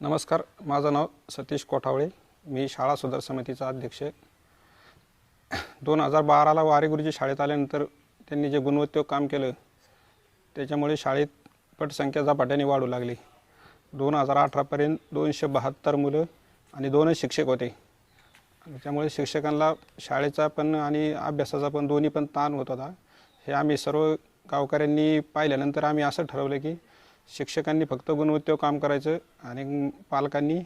नमस्कार माझं नाव सतीश कोठावळे. मी शाळा सुधार समितीचा अध्यक्ष दोन हजार बाराला वारे गुरुजी शाळेत आल्यानंतर त्यांनी जे गुणवत्तेवर काम केलं त्याच्यामुळे शाळेत पटसंख्या झपाट्याने वाढू लागली. दोन हजार अठरापर्यंत दोनशे बहात्तर मुलं आणि दोनच शिक्षक होते. त्यामुळे शिक्षकांना शाळेचा पण आणि अभ्यासाचा पण दोन्ही पण ताण होत होता. हे आम्ही सर्व गावकऱ्यांनी पाहिल्यानंतर आम्ही असं ठरवलं की शिक्षकांनी फक्त गुणवत्तेवर काम करायचं आणि पालकांनी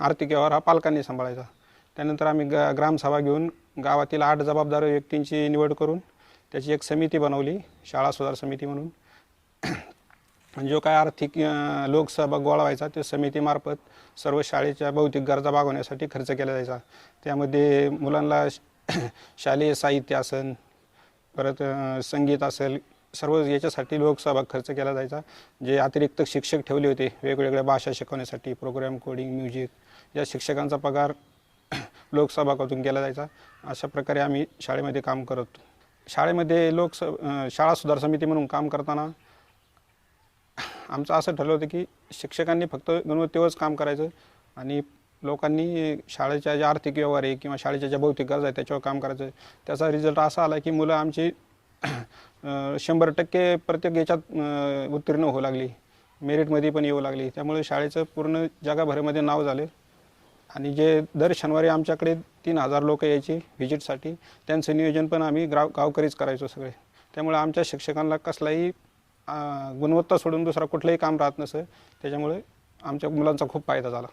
आर्थिक व्यवहार हा पालकांनी सांभाळायचा. त्यानंतर आम्ही ग ग्रामसभा घेऊन गावातील आठ जबाबदार व्यक्तींची निवड करून त्याची एक समिती बनवली शाळा सुधार समिती म्हणून. जो काय आर्थिक लोकसभा लोकसहभाग गोळा व्हायचा ते समितीमार्फत सर्व शाळेच्या भौतिक गरजा भागवण्यासाठी खर्च केला जायचा. त्यामध्ये मुलांना शालेय साहित्य असेल परत संगीत असेल सर्व याच्यासाठी लोकसहभाग खर्च केला जायचा. जे अतिरिक्त शिक्षक ठेवले होते वेगवेगळ्या भाषा शिकवण्यासाठी प्रोग्राम कोडिंग म्युझिक या शिक्षकांचा पगार लोकसहभागातून केला जायचा. अशा प्रकारे आम्ही शाळेमध्ये काम करत शाळेमध्ये लोकस शाळा सुधार समिती म्हणून काम करताना आमचं असं ठरलं होतं की शिक्षकांनी फक्त गुणवत्तेवरच काम करायचं आणि लोकांनी शाळेच्या ज्या आर्थिक व्यवहार आहे किंवा शाळेच्या ज्या भौतिक गरजा आहेत त्याच्यावर काम करायचं. त्याचा रिझल्ट असा आला की मुलं आमची शंभर टक्के प्रत्येक याच्यात उत्तीर्ण होऊ लागली. मेरिटमध्ये पण येऊ लागली. त्यामुळे शाळेचं पूर्ण जगाभरामध्ये नाव झालं. आणि जे दर शनिवारी आमच्याकडे तीन हजार लोक यायची व्हिजिटसाठी त्यांचं नियोजन पण आम्ही गाव गावकरीच करायचो सगळे. त्यामुळे आमच्या शिक्षकांना कसलाही गुणवत्ता सोडून दुसरा कुठलंही काम राहत नसं. त्याच्यामुळे आमच्या मुलांचा खूप फायदा झाला.